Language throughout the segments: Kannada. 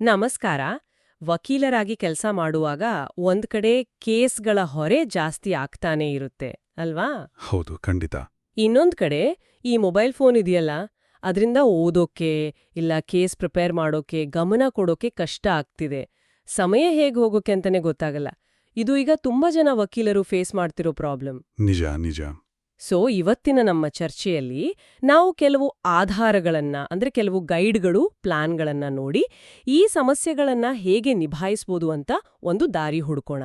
ನಮಸ್ಕಾರ. ವಕೀಲರಾಗಿ ಕೆಲಸ ಮಾಡುವಾಗ ಒಂದ್ ಕಡೆ ಕೇಸ್ಗಳ ಹೊರೆ ಜಾಸ್ತಿ ಆಗ್ತಾನೇ ಇರುತ್ತೆ ಅಲ್ವಾ? ಹೌದು ಖಂಡಿತ. ಇನ್ನೊಂದ್ ಕಡೆ ಈ ಮೊಬೈಲ್ ಫೋನ್ ಇದೆಯಲ್ಲ ಅದರಿಂದ ಓದೋಕೆ ಇಲ್ಲ ಕೇಸ್ ಪ್ರಿಪೇರ್ ಮಾಡೋಕೆ ಗಮನ ಕೊಡೋಕೆ ಕಷ್ಟ ಆಗ್ತಿದೆ. ಸಮಯ ಹೇಗೆ ಹೋಗೋಕೆ ಅಂತಾನೆ ಗೊತ್ತಾಗಲ್ಲ. ಇದು ಈಗ ತುಂಬಾ ಜನ ವಕೀಲರು ಫೇಸ್ ಮಾಡ್ತಿರೋ ಪ್ರಾಬ್ಲಮ್. ನಿಜ ನಿಜ. ಸೊ ಇವತ್ತಿನ ನಮ್ಮ ಚರ್ಚೆಯಲ್ಲಿ ನಾವು ಕೆಲವು ಆಧಾರಗಳನ್ನ, ಅಂದ್ರೆ ಕೆಲವು ಗೈಡ್ಗಳು, ಪ್ಲಾನ್ಗಳನ್ನ ನೋಡಿ ಈ ಸಮಸ್ಯೆಗಳನ್ನ ಹೇಗೆ ನಿಭಾಯಿಸ್ಬೋದು ಅಂತ ಒಂದು ದಾರಿ ಹುಡ್ಕೋಣ.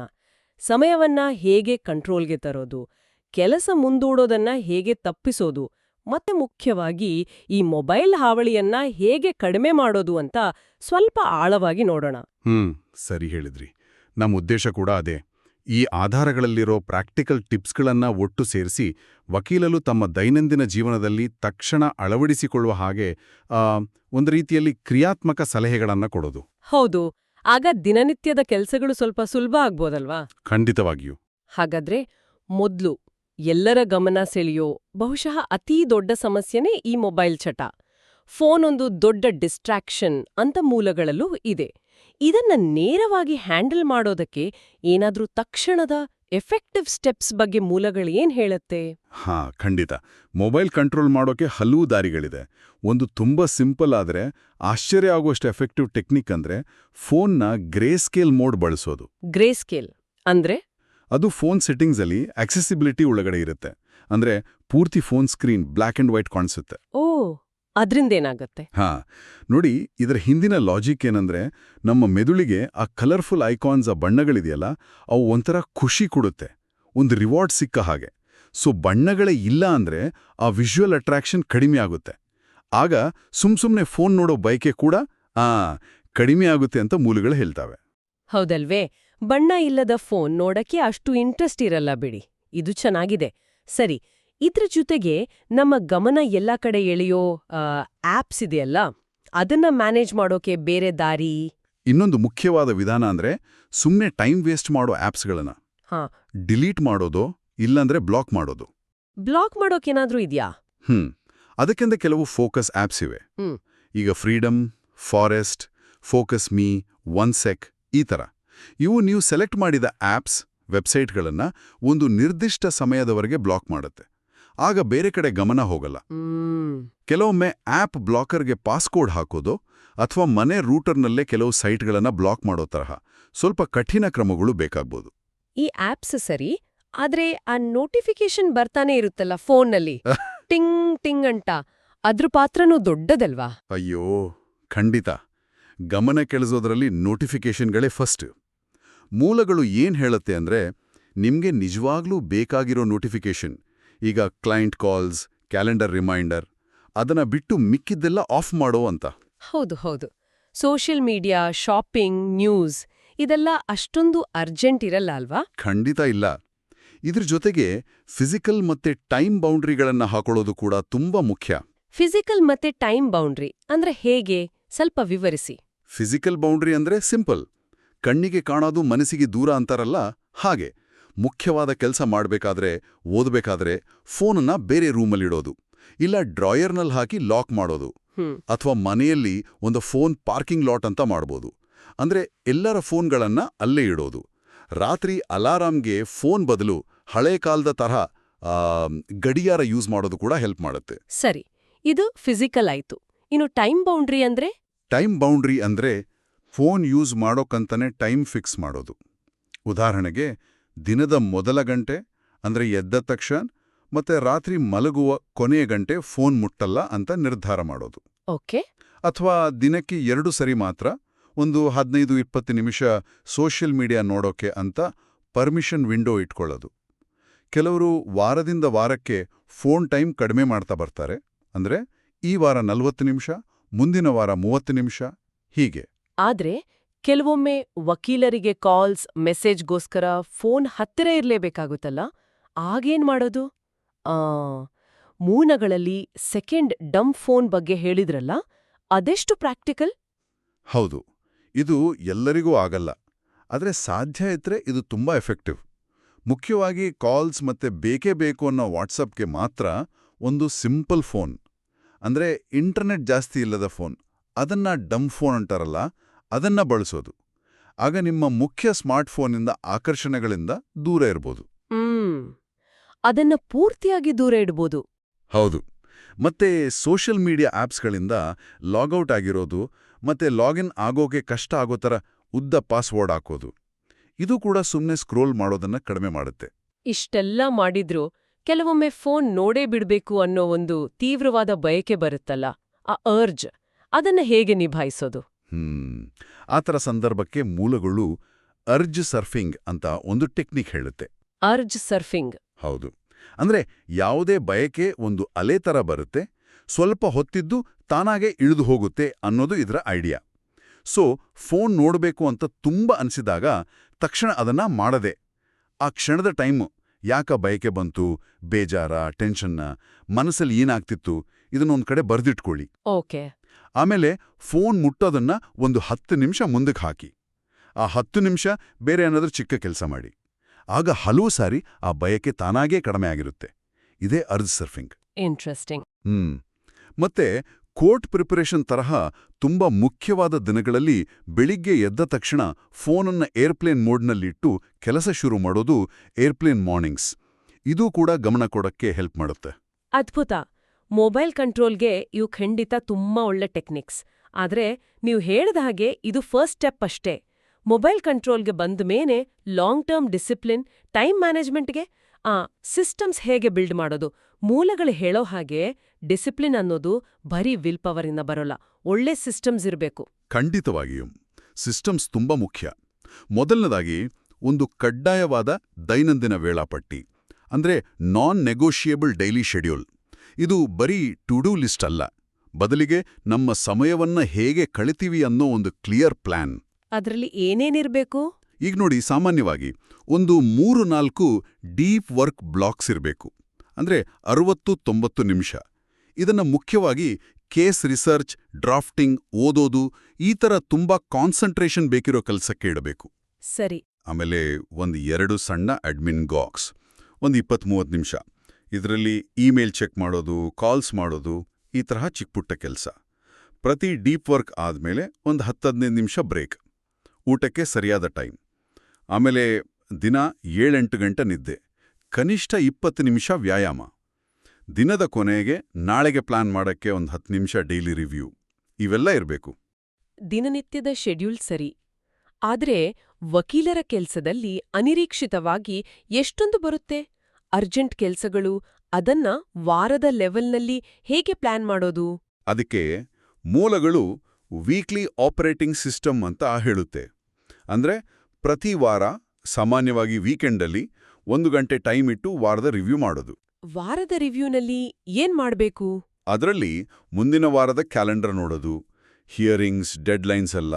ಸಮಯವನ್ನ ಹೇಗೆ ಕಂಟ್ರೋಲ್ಗೆ ತರೋದು, ಕೆಲಸ ಮುಂದೂಡೋದನ್ನ ಹೇಗೆ ತಪ್ಪಿಸೋದು, ಮತ್ತೆ ಮುಖ್ಯವಾಗಿ ಈ ಮೊಬೈಲ್ ಹಾವಳಿಯನ್ನ ಹೇಗೆ ಕಡಿಮೆ ಮಾಡೋದು ಅಂತ ಸ್ವಲ್ಪ ಆಳವಾಗಿ ನೋಡೋಣ. ಹ್ಮ್, ಸರಿ ಹೇಳಿದ್ರಿ. ನಮ್ಮ ಉದ್ದೇಶ ಕೂಡ ಅದೇ. ಈ ಆಧಾರಗಳಲ್ಲಿರೋ ಪ್ರಾಕ್ಟಿಕಲ್ ಟಿಪ್ಸ್ಗಳನ್ನ ಒಟ್ಟು ಸೇರಿಸಿ ವಕೀಲರು ತಮ್ಮ ದೈನಂದಿನ ಜೀವನದಲ್ಲಿ ತಕ್ಷಣ ಅಳವಡಿಸಿಕೊಳ್ಳುವ ಹಾಗೆ ಒಂದು ರೀತಿಯಲ್ಲಿ ಕ್ರಿಯಾತ್ಮಕ ಸಲಹೆಗಳನ್ನು ಕೊಡೋದು. ಹೌದು. ಆಗ ದಿನನಿತ್ಯದ ಕೆಲಸಗಳು ಸ್ವಲ್ಪ ಸುಲಭ ಆಗ್ಬೋದಲ್ವಾ? ಖಂಡಿತವಾಗಿಯೂ. ಹಾಗಾದ್ರೆ ಮೊದ್ಲು ಎಲ್ಲರ ಗಮನ ಸೆಳೆಯೋ ಬಹುಶಃ ಅತೀ ದೊಡ್ಡ ಸಮಸ್ಯೆನೇ ಈ ಮೊಬೈಲ್ ಚಟ. ಫೋನ್ ಒಂದು ದೊಡ್ಡ ಡಿಸ್ಟ್ರಾಕ್ಷನ್ ಅಂತ ಮೂಲಗಳಲ್ಲೂ ಇದೆ. ಇದನ್ನ ನೇರವಾಗಿ ಹ್ಯಾಂಡಲ್ ಮಾಡೋದಕ್ಕೆ ಏನಾದ್ರೂ ತಕ್ಷಣದ ಎಫೆಕ್ಟಿವ್ ಸ್ಟೆಪ್ಸ್ ಬಗ್ಗೆ ಮೂಲಗಳೇನ್ ಹೇಳುತ್ತೆ? ಹಾ ಖಂಡಿತ. ಮೊಬೈಲ್ ಕಂಟ್ರೋಲ್ ಮಾಡೋಕೆ ಹಲವು ದಾರಿಗಳಿದೆ. ಒಂದು ತುಂಬಾ ಸಿಂಪಲ್ ಆದ್ರೆ ಆಶ್ಚರ್ಯ ಆಗುವಷ್ಟು ಎಫೆಕ್ಟಿವ್ ಟೆಕ್ನಿಕ್ ಅಂದ್ರೆ ಫೋನ್ನ ಗ್ರೇ ಸ್ಕೇಲ್ ಮೋಡ್ ಬಳಸೋದು. ಗ್ರೇ ಸ್ಕೇಲ್ ಅಂದ್ರೆ? ಅದು ಫೋನ್ ಸೆಟ್ಟಿಂಗ್ಸ್ ಅಲ್ಲಿ ಆಕ್ಸೆಸಿಬಿಲಿಟಿ ಒಳಗಡೆ ಇರುತ್ತೆ. ಅಂದ್ರೆ ಪೂರ್ತಿ phone screen black and white ಕಾಣಿಸುತ್ತೆ. ಓ ಅದ್ರಿಂದೇನಾಗತ್ತೆ? ಹಾ ನೋಡಿ ಇದರ ಹಿಂದಿನ ಲಾಜಿಕ್ ಏನಂದ್ರೆ ನಮ್ಮ ಮೆದುಳಿಗೆ ಆ ಕಲರ್ಫುಲ್ ಐಕಾನ್ಸ್ ಆ ಬಣ್ಣಗಳಿದೆಯಲ್ಲ ಅವು ಒಂಥರ ಖುಷಿ ಕೊಡುತ್ತೆ ಒಂದು ರಿವಾರ್ಡ್ ಸಿಕ್ಕ ಹಾಗೆ. ಸೊ ಬಣ್ಣಗಳೇ ಇಲ್ಲ ಅಂದ್ರೆ ಆ ವಿಷುವಲ್ ಅಟ್ರಾಕ್ಷನ್ ಕಡಿಮೆ ಆಗುತ್ತೆ. ಆಗ ಸುಮ್ ಸುಮ್ನೆ ಫೋನ್ ನೋಡೋ ಬಯಕೆ ಕೂಡ ಆ ಕಡಿಮೆ ಆಗುತ್ತೆ ಅಂತ ಮೂಲಗಳು ಹೇಳ್ತಾವೆ. ಹೌದಲ್ವೇ? ಬಣ್ಣ ಇಲ್ಲದ ಫೋನ್ ನೋಡಕ್ಕೆ ಅಷ್ಟು ಇಂಟ್ರೆಸ್ಟ್ ಇರಲ್ಲ ಬಿಡಿ. ಇದು ಚೆನ್ನಾಗಿದೆ. ಸರಿ ಇದ್ರ ಜೊತೆಗೆ ನಮ್ಮ ಗಮನ ಎಲ್ಲ ಕಡೆ ಎಳೆಯೋ ಆಪ್ಸ್ ಇದೆಯಲ್ಲ ಅದನ್ನ ಮ್ಯಾನೇಜ್ ಮಾಡೋಕೆ ಬೇರೆ ದಾರಿ? ಇನ್ನೊಂದು ಮುಖ್ಯವಾದ ವಿಧಾನ ಅಂದ್ರೆ ಸುಮ್ಮನೆ ಟೈಮ್ ವೇಸ್ಟ್ ಮಾಡೋ ಆಪ್ಸ್ಗಳನ್ನ ಹಾ. ಡಿಲೀಟ್ ಮಾಡೋದು ಇಲ್ಲಾಂದ್ರೆ ಬ್ಲಾಕ್ ಮಾಡೋದು. ಬ್ಲಾಕ್ ಮಾಡೋಕೇನಾದ್ರೂ ಇದ್ಯಾ? ಹ್ಮ್. ಅದಕ್ಕಿಂತ ಕೆಲವು ಫೋಕಸ್ ಆಪ್ಸ್ ಇವೆ. ಈಗ freedom forest focus me one sec ಈ ಥರ ಇವು ನೀವು ಸೆಲೆಕ್ಟ್ ಮಾಡಿದ ಆಪ್ಸ್ ವೆಬ್ಸೈಟ್ಗಳನ್ನು ಒಂದು ನಿರ್ದಿಷ್ಟ ಸಮಯದವರೆಗೆ ಬ್ಲಾಕ್ ಮಾಡುತ್ತೆ. ಆಗ ಬೇರೆ ಕಡೆ ಗಮನ ಹೋಗಲ್ಲ. ಕೆಲವೊಮ್ಮೆ ಆಪ್ ಬ್ಲಾಕರ್ಗೆ ಪಾಸ್ಕೋಡ್ ಹಾಕೋದು ಅಥವಾ ಮನೆ ರೂಟರ್ನಲ್ಲೇ ಕೆಲವು ಸೈಟ್ಗಳನ್ನು ಬ್ಲಾಕ್ ಮಾಡೋ ತರಹ ಸ್ವಲ್ಪ ಕಠಿಣ ಕ್ರಮಗಳು ಬೇಕಾಗ್ಬೋದು. ಈ ಆಪ್ಸ್ ಸರಿ ಆದ್ರೆ ಆ ನೋಟಿಫಿಕೇಶನ್ ಬರ್ತಾನೆ ಇರುತ್ತಲ್ಲ ಫೋನ್ನಲ್ಲಿ. ಟಿಂಗ್ ಟಿಂಗ್ ಅಂತ. ಅದ್ರ ಪಾತ್ರನೂ ದೊಡ್ಡದಲ್ವಾ? ಅಯ್ಯೋ ಖಂಡಿತ. ಗಮನ ಕೆಳಿಸೋದ್ರಲ್ಲಿ ನೋಟಿಫಿಕೇಶನ್ಗಳೇ ಫಸ್ಟ್. ಮೂಲಗಳು ಏನ್ ಹೇಳುತ್ತೆ ಅಂದ್ರೆ ನಿಮ್ಗೆ ನಿಜವಾಗ್ಲೂ ಬೇಕಾಗಿರೋ ನೋಟಿಫಿಕೇಷನ್ ಈಗ ಕ್ಲೈಂಟ್ ಕಾಲ್ಸ್ ಕ್ಯಾಲೆಂಡರ್ ರಿಮೈಂಡರ್ ಅದನ್ನ ಬಿಟ್ಟು ಮಿಕ್ಕಿದ್ದೆಲ್ಲ ಆಫ್ ಮಾಡೋ ಅಂತ. ಹೌದು ಹೌದು. ಸೋಷಿಯಲ್ ಮೀಡಿಯಾ ಶಾಪಿಂಗ್ ನ್ಯೂಸ್ ಇದೆಲ್ಲ ಅಷ್ಟೊಂದು ಅರ್ಜೆಂಟ್ ಇರಲ್ಲ ಅಲ್ವಾ? ಖಂಡಿತ ಇಲ್ಲ. ಇದ್ರ ಜೊತೆಗೆ ಫಿಸಿಕಲ್ ಮತ್ತೆ ಟೈಮ್ ಬೌಂಡ್ರಿಗಳನ್ನ ಹಾಕೊಳ್ಳೋದು ಕೂಡ ತುಂಬಾ ಮುಖ್ಯ. ಫಿಸಿಕಲ್ ಮತ್ತೆ ಟೈಮ್ ಬೌಂಡ್ರಿ ಅಂದ್ರೆ ಹೇಗೆ? ಸ್ವಲ್ಪ ವಿವರಿಸಿ. ಫಿಸಿಕಲ್ ಬೌಂಡ್ರಿ ಅಂದ್ರೆ ಸಿಂಪಲ್ ಕಣ್ಣಿಗೆ ಕಾಣೋದು ಮನಸ್ಸಿಗೆ ದೂರ ಅಂತಾರಲ್ಲ ಹಾಗೆ. ಮುಖ್ಯವಾದ ಕೆಲಸ ಮಾಡಬೇಕಾದ್ರೆ ಓದಬೇಕಾದ್ರೆ ಫೋನನ್ನ ಬೇರೆ ರೂಮಲ್ಲಿಡೋದು ಇಲ್ಲ ಡ್ರಾಯರ್ನಲ್ಲಿ ಹಾಕಿ ಲಾಕ್ ಮಾಡೋದು. ಅಥವಾ ಮನೆಯಲ್ಲಿ ಒಂದು ಫೋನ್ ಪಾರ್ಕಿಂಗ್ ಲಾಟ್ ಅಂತ ಮಾಡ್ಬೋದು. ಅಂದ್ರೆ ಎಲ್ಲರ ಫೋನ್ಗಳನ್ನ ಅಲ್ಲೇ ಇಡೋದು. ರಾತ್ರಿ ಅಲಾರಾಮ್ಗೆ ಫೋನ್ ಬದಲು ಹಳೆ ಕಾಲದ ತರಹ ಗಡಿಯಾರ ಯೂಸ್ ಮಾಡೋದು ಕೂಡ ಹೆಲ್ಪ್ ಮಾಡುತ್ತೆ. ಸರಿ ಇದು ಫಿಸಿಕಲ್ ಆಯಿತು. ಇನ್ನು ಟೈಮ್ ಬೌಂಡ್ರಿ ಅಂದ್ರೆ? ಟೈಮ್ ಬೌಂಡ್ರಿ ಅಂದ್ರೆ ಫೋನ್ ಯೂಸ್ ಮಾಡೋಕ್ಕಂತಾನೆ ಟೈಮ್ ಫಿಕ್ಸ್ ಮಾಡೋದು. ಉದಾಹರಣೆಗೆ ದಿನದ ಮೊದಲ ಗಂಟೆ ಅಂದ್ರೆ ಎದ್ದ ತಕ್ಷಣ ಮತ್ತೆ ರಾತ್ರಿ ಮಲಗುವ ಕೊನೆಯ ಗಂಟೆ ಫೋನ್ ಮುಟ್ಟಲ್ಲ ಅಂತ ನಿರ್ಧಾರ ಮಾಡೋದು. ಓಕೆ. ಅಥವಾ ದಿನಕ್ಕೆ ಎರಡು ಸರಿ ಮಾತ್ರ ಒಂದು ಹದಿನೈದು ಇಪ್ಪತ್ತು ನಿಮಿಷ ಸೋಷಿಯಲ್ ಮೀಡಿಯಾ ನೋಡೋಕೆ ಅಂತ ಪರ್ಮಿಷನ್ ವಿಂಡೋ ಇಟ್ಕೊಳ್ಳೋದು. ಕೆಲವರು ವಾರದಿಂದ ವಾರಕ್ಕೆ ಫೋನ್ ಟೈಮ್ ಕಡಿಮೆ ಮಾಡ್ತಾ ಬರ್ತಾರೆ ಅಂದ್ರೆ ಈ ವಾರ ನಲವತ್ತು ನಿಮಿಷ ಮುಂದಿನ ವಾರ ಮೂವತ್ತು ನಿಮಿಷ ಹೀಗೆ. ಆದ್ರೆ ಕೆಲವೊಮ್ಮೆ ವಕೀಲರಿಗೆ ಕಾಲ್ಸ್, ಮೆಸೇಜ್ಗೋಸ್ಕರ ಫೋನ್ ಹತ್ತಿರ ಇರ್ಲೇಬೇಕಾಗುತ್ತಲ್ಲ? ಆಗೇನ್ ಮಾಡೋದು? ಆ, ಮೂನಗಳಲ್ಲಿ ಸೆಕೆಂಡ್ ಡಮ್ ಫೋನ್ ಬಗ್ಗೆ ಹೇಳಿದ್ರಲ್ಲ, ಅದೆಷ್ಟು ಪ್ರಾಕ್ಟಿಕಲ್? ಹೌದು, ಇದು ಎಲ್ಲರಿಗೂ ಆಗಲ್ಲ, ಆದರೆ ಸಾಧ್ಯ ಇದ್ರೆ ಇದು ತುಂಬಾ ಎಫೆಕ್ಟಿವ್. ಮುಖ್ಯವಾಗಿ ಕಾಲ್ಸ್ ಮತ್ತೆ ಬೇಕೇ ಬೇಕು ಅನ್ನೋ ವಾಟ್ಸಪ್ಗೆ ಮಾತ್ರ ಒಂದು ಸಿಂಪಲ್ ಫೋನ್, ಅಂದ್ರೆ ಇಂಟರ್ನೆಟ್ ಜಾಸ್ತಿ ಇಲ್ಲದ ಫೋನ್, ಅದನ್ನ ಡಮ್ ಫೋನ್ ಅಂತಾರಲ್ಲ ಅದನ್ನ ಬಳಸೋದು. ಆಗ ನಿಮ್ಮ ಮುಖ್ಯ ಸ್ಮಾರ್ಟ್ಫೋನಿಂದ ಆಕರ್ಷಣೆಗಳಿಂದ ದೂರ ಇರ್ಬೋದು. ಅದನ್ನ ಪೂರ್ತಿಯಾಗಿ ದೂರ ಇಡ್ಬೋದು. ಹೌದು. ಮತ್ತೆ ಸೋಷಿಯಲ್ ಮೀಡಿಯಾ ಆಪ್ಸ್ಗಳಿಂದ ಲಾಗೌಟ್ ಆಗಿರೋದು ಮತ್ತೆ ಲಾಗಿನ್ ಆಗೋಕೆ ಕಷ್ಟ ಆಗೋ ಥರ ಉದ್ದ ಪಾಸ್ವರ್ಡ್ ಹಾಕೋದು. ಇದು ಕೂಡ ಸುಮ್ಮನೆ ಸ್ಕ್ರೋಲ್ ಮಾಡೋದನ್ನ ಕಡಿಮೆ ಮಾಡುತ್ತೆ. ಇಷ್ಟೆಲ್ಲ ಮಾಡಿದ್ರೂ ಕೆಲವೊಮ್ಮೆ ಫೋನ್ ನೋಡೇ ಬಿಡಬೇಕು ಅನ್ನೋ ಒಂದು ತೀವ್ರವಾದ ಬಯಕೆ ಬರುತ್ತಲ್ಲ ಆ ಅರ್ಜ್ ಅದನ್ನ ಹೇಗೆ ನಿಭಾಯಿಸೋದು? ಹ್ಮ್. ಆ ಥರ ಸಂದರ್ಭಕ್ಕೆ ಮೂಲಗಳು ಅರ್ಜ್ ಸರ್ಫಿಂಗ್ ಅಂತ ಒಂದು ಟೆಕ್ನಿಕ್ ಹೇಳುತ್ತೆ. Urge surfing. ಹೌದು. ಅಂದ್ರೆ ಯಾವುದೇ ಬಯಕೆ ಒಂದು ಅಲೆ ಥರ ಬರುತ್ತೆ ಸ್ವಲ್ಪ ಹೊತ್ತಿದ್ದು ತಾನಾಗೆ ಇಳಿದು ಹೋಗುತ್ತೆ ಅನ್ನೋದು ಇದರ ಐಡಿಯಾ. ಸೊ ಫೋನ್ ನೋಡಬೇಕು ಅಂತ ತುಂಬ ಅನಿಸಿದಾಗ ತಕ್ಷಣ ಅದನ್ನ ಮಾಡದೆ ಆ ಕ್ಷಣದ ಟೈಮು ಯಾಕ ಬಯಕೆ ಬಂತು ಬೇಜಾರ ಟೆನ್ಷನ್ನ ಮನಸ್ಸಲ್ಲಿ ಏನಾಗ್ತಿತ್ತು ಇದನ್ನೊಂದು ಕಡೆ ಬರೆದಿಟ್ಕೊಳ್ಳಿ. ಓಕೆ. ಆಮೇಲೆ ಫೋನ್ ಮುಟ್ಟೋದನ್ನ ಒಂದು ಹತ್ತು ನಿಮಿಷ ಮುಂದಕ್ಕೆ ಹಾಕಿ. ಆ ಹತ್ತು ನಿಮಿಷ ಬೇರೆ ಏನಾದ್ರೂ ಚಿಕ್ಕ ಕೆಲಸ ಮಾಡಿ. ಆಗ ಹಲವು ಸಾರಿ ಆ ಬಯಕೆ ತಾನಾಗೇ ಕಡಿಮೆ ಆಗಿರುತ್ತೆ. ಇದೇ ಅರ್ಜ್ ಸರ್ಫಿಂಗ್. ಇಂಟ್ರೆಸ್ಟಿಂಗ್ ಹ್ಮ್. ಮತ್ತೆ ಕೋರ್ಟ್ ಪ್ರಿಪರೇಷನ್ ತರಹ ತುಂಬಾ ಮುಖ್ಯವಾದ ದಿನಗಳಲ್ಲಿ ಬೆಳಿಗ್ಗೆ ಎದ್ದ ತಕ್ಷಣ ಫೋನನ್ನು ಏರ್ಪ್ಲೇನ್ ಮೋಡ್ನಲ್ಲಿಟ್ಟು ಕೆಲಸ ಶುರು ಮಾಡೋದು ಏರ್ಪ್ಲೇನ್ ಮಾರ್ನಿಂಗ್ಸ್. ಇದು ಕೂಡ ಗಮನ ಕೊಡಕ್ಕೆ ಹೆಲ್ಪ್ ಮಾಡುತ್ತೆ. ಅದ್ಭುತ. ಮೊಬೈಲ್ ಕಂಟ್ರೋಲ್ಗೆ ಇವು ಖಂಡಿತ ತುಂಬಾ ಒಳ್ಳೆ ಟೆಕ್ನಿಕ್ಸ್. ಆದ್ರೆ ನೀವು ಹೇಳ್ದ ಹಾಗೆ ಇದು ಫಸ್ಟ್ ಸ್ಟೆಪ್ ಅಷ್ಟೇ. ಮೊಬೈಲ್ ಕಂಟ್ರೋಲ್ಗೆ ಬಂದ ಮೇಲೆ ಲಾಂಗ್ ಟರ್ಮ್ ಡಿಸಿಪ್ಲಿನ್, ಟೈಮ್ ಮ್ಯಾನೇಜ್ಮೆಂಟ್ಗೆ, ಆ, ಸಿಸ್ಟಮ್ಸ್ ಹೇಗೆ ಬಿಲ್ಡ್ ಮಾಡೋದು, ಮೂಲಗಳು ಹೇಳೋ ಹಾಗೆ ಡಿಸಿಪ್ಲಿನ್ ಅನ್ನೋದು ಬರೀ ವಿಲ್ ಪವರಿಂದ ಬರೋಲ್ಲ, ಒಳ್ಳೆ ಸಿಸ್ಟಮ್ಸ್ ಇರಬೇಕು. ಖಂಡಿತವಾಗಿಯೂ, ಸಿಸ್ಟಮ್ಸ್ ತುಂಬಾ ಮುಖ್ಯ. ಮೊದಲನೇದಾಗಿ, ಒಂದು ಕಡ್ಡಾಯವಾದ ದೈನಂದಿನ ವೇಳಾಪಟ್ಟಿ, ಅಂದ್ರೆ ನಾನ್ ನೆಗೋಷಿಯೇಬಲ್ ಡೈಲಿ ಶೆಡ್ಯೂಲ್. ಇದು ಬರೀ ಟು ಡೂ ಲಿಸ್ಟ್ ಅಲ್ಲ. ಬದಲಿಗೆ ನಮ್ಮ ಸಮಯವನ್ನ ಹೇಗೆ ಕಳಿತೀವಿ ಅನ್ನೋ ಒಂದು ಕ್ಲಿಯರ್ ಪ್ಲಾನ್ ಅದರಲ್ಲಿ ಏನೇನಿರಬೇಕು ಈಗ ನೋಡಿ ಸಾಮಾನ್ಯವಾಗಿ ಒಂದು ಮೂರು ನಾಲ್ಕು ಡೀಪ್ ವರ್ಕ್ ಬ್ಲಾಕ್ಸ್ ಇರಬೇಕು. ಅಂದ್ರೆ ಅರವತ್ತು ತೊಂಬತ್ತು ನಿಮಿಷ. ಇದನ್ನ ಮುಖ್ಯವಾಗಿ ಕೇಸ್ ರಿಸರ್ಚ್ ಡ್ರಾಫ್ಟಿಂಗ್ ಓದೋದು ಈ ಥರ ತುಂಬಾ ಕಾನ್ಸಂಟ್ರೇಷನ್ ಬೇಕಿರೋ ಕೆಲಸಕ್ಕೆ ಇಡಬೇಕು. ಸರಿ. ಆಮೇಲೆ ಒಂದು ಎರಡು ಸಣ್ಣ ಅಡ್ಮಿನ್ ಗಾಕ್ಸ್ ಒಂದು ಇಪ್ಪತ್ತ್ಮೂವತ್ತು ನಿಮಿಷ. ಇದರಲ್ಲಿ ಇಮೇಲ್ ಚೆಕ್ ಮಾಡೋದು, ಕಾಲ್ಸ್ ಮಾಡೋದು ಈ ತರಹ ಚಿಕ್ಕಪುಟ್ಟ ಕೆಲಸ. ಪ್ರತಿ ಡೀಪ್ ವರ್ಕ್ ಆದಮೇಲೆ ಒಂದು ಹತ್ತು ನಿಮಿಷ ಬ್ರೇಕ್. ಊಟಕ್ಕೆ ಸರಿಯಾದ ಟೈಮ್. ಆಮೇಲೆ ದಿನ ಏಳೆಂಟು ಗಂಟೆ ನಿದ್ದೆ. ಕನಿಷ್ಠ ಇಪ್ಪತ್ತು ನಿಮಿಷ ವ್ಯಾಯಾಮ. ದಿನದ ಕೊನೆಗೆ ನಾಳೆಗೆ ಪ್ಲಾನ್ ಮಾಡೋಕ್ಕೆ ಒಂದು ಹತ್ತು ನಿಮಿಷ ಡೈಲಿ ರಿವ್ಯೂ. ಇವೆಲ್ಲ ಇರಬೇಕು. ದಿನನಿತ್ಯದ ಶೆಡ್ಯೂಲ್ ಸರಿ. ಆದ್ರೆ ವಕೀಲರ ಕೆಲಸದಲ್ಲಿ ಅನಿರೀಕ್ಷಿತವಾಗಿ ಎಷ್ಟೊಂದು ಬರುತ್ತೆ? ಅರ್ಜೆಂಟ್ ಕೆಲ್ಸಗಳು ಅದನ್ನ ವಾರದ ಲೆವೆಲ್ನಲ್ಲಿ ಹೇಗೆ ಪ್ಲಾನ್ ಮಾಡೋದು? ಅದಕ್ಕೆ ಮೂಲಗಳು ವೀಕ್ಲಿ ಆಪರೇಟಿಂಗ್ ಸಿಸ್ಟಮ್ ಅಂತ ಹೇಳುತ್ತೆ. ಅಂದ್ರೆ ಪ್ರತಿ ವಾರ ಸಾಮಾನ್ಯವಾಗಿ ವೀಕೆಂಡಲ್ಲಿ ಒಂದು ಗಂಟೆ ಟೈಮ್ ಇಟ್ಟು ವಾರದ ರಿವ್ಯೂ ಮಾಡೋದು. ವಾರದ ರಿವ್ಯೂನಲ್ಲಿ ಏನ್ ಮಾಡಬೇಕು? ಅದರಲ್ಲಿ ಮುಂದಿನ ವಾರದ ಕ್ಯಾಲೆಂಡರ್ ನೋಡೋದು ಹಿಯರಿಂಗ್ಸ್ ಡೆಡ್ಲೈನ್ಸ್ ಎಲ್ಲ